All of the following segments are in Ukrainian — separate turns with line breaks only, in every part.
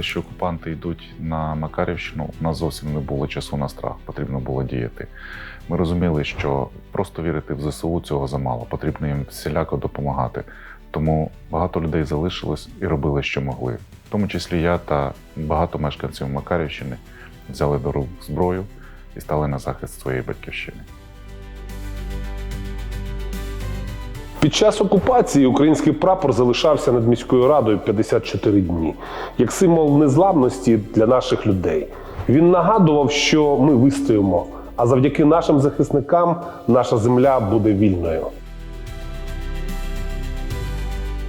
що окупанти йдуть на Макарівщину, у нас зовсім не було часу на страх, потрібно було діяти. Ми розуміли, що просто вірити в ЗСУ цього замало, потрібно їм всіляко допомагати. Тому багато людей залишилось і робили, що могли. В тому числі я та багато мешканців Макарівщини взяли до рук зброю і стали на захист своєї батьківщини.
Під час окупації український прапор залишався над міською радою 54 дні, як символ незламності для наших людей. Він нагадував, що ми вистоїмо, а завдяки нашим захисникам наша земля буде вільною.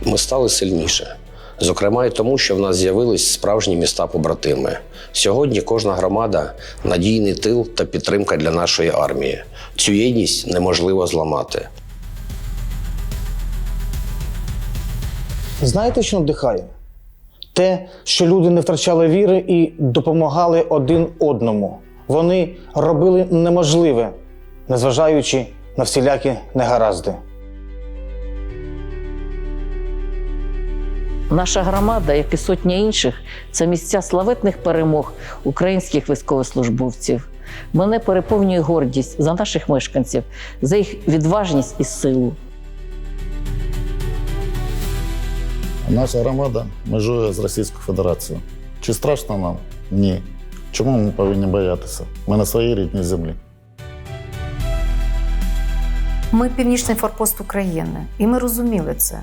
Ми стали сильніше. Зокрема, і тому, що в нас з'явились справжні міста-побратими. Сьогодні кожна громада надійний тил та підтримка для нашої армії. Цю єдність неможливо зламати.
Знаєте, що надихає? Те, що люди не втрачали віри і допомагали один одному. Вони робили неможливе, незважаючи на всілякі негаразди.
Наша громада, як і сотня інших, це місця славетних перемог українських військовослужбовців. Мене переповнює гордість за наших мешканців, за їх відважність і силу.
Наша громада межує з Російською Федерацією. Чи страшно нам? Ні. Чому ми повинні боятися? Ми на своїй рідній землі.
Ми північний форпост України, і ми розуміли це.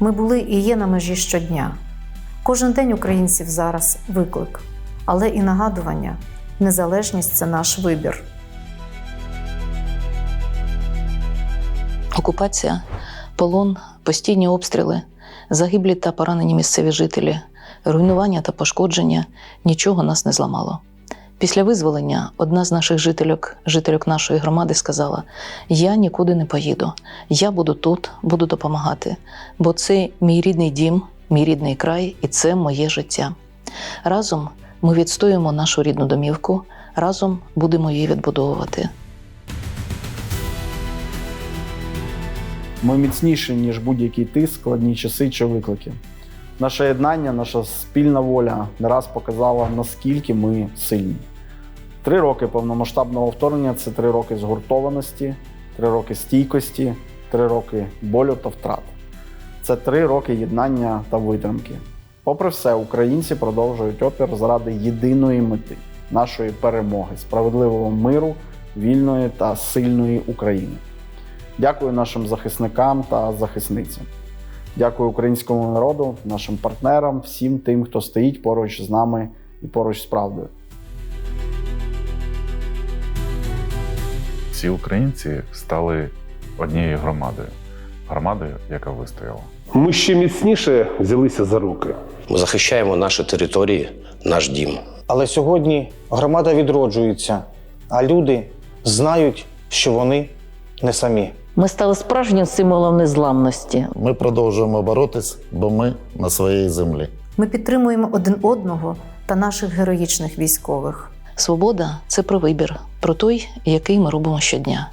Ми були і є на межі щодня. Кожен день українців зараз виклик, але і нагадування незалежність це наш вибір.
Окупація, полон, постійні обстріли, загиблі та поранені місцеві жителі, руйнування та пошкодження нічого нас не зламало. Після визволення одна з наших жительок, жительок нашої громади, сказала: Я нікуди не поїду, я буду тут, буду допомагати, бо це мій рідний дім, мій рідний край і це моє життя. Разом ми відстоюємо нашу рідну домівку, разом будемо її відбудовувати.
Ми міцніші, ніж будь-який тиск, складні часи чи виклики. Наше єднання, наша спільна воля не раз показала, наскільки ми сильні. Три роки повномасштабного вторгнення це три роки згуртованості, три роки стійкості, три роки болю та втрат. Це три роки єднання та витримки. Попри все, українці продовжують опір заради єдиної мети нашої перемоги, справедливого миру, вільної та сильної України. Дякую нашим захисникам та захисницям. Дякую українському народу, нашим партнерам, всім тим, хто стоїть поруч з нами і поруч з правдою.
Всі українці стали однією громадою, громадою, яка вистояла.
Ми ще міцніше взялися за руки.
Ми захищаємо наші території, наш дім.
Але сьогодні громада відроджується, а люди знають, що вони не самі.
Ми стали справжнім символом незламності.
Ми продовжуємо боротись, бо ми на своїй землі.
Ми підтримуємо один одного та наших героїчних військових.
Свобода це про вибір, про той, який ми робимо щодня.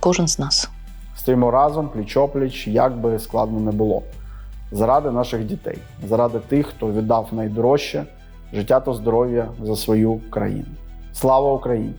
Кожен з нас.
Стоїмо разом, пліч-опліч, як би складно не було. Заради наших дітей, заради тих, хто віддав найдорожче життя та здоров'я за свою країну. Слава Україні!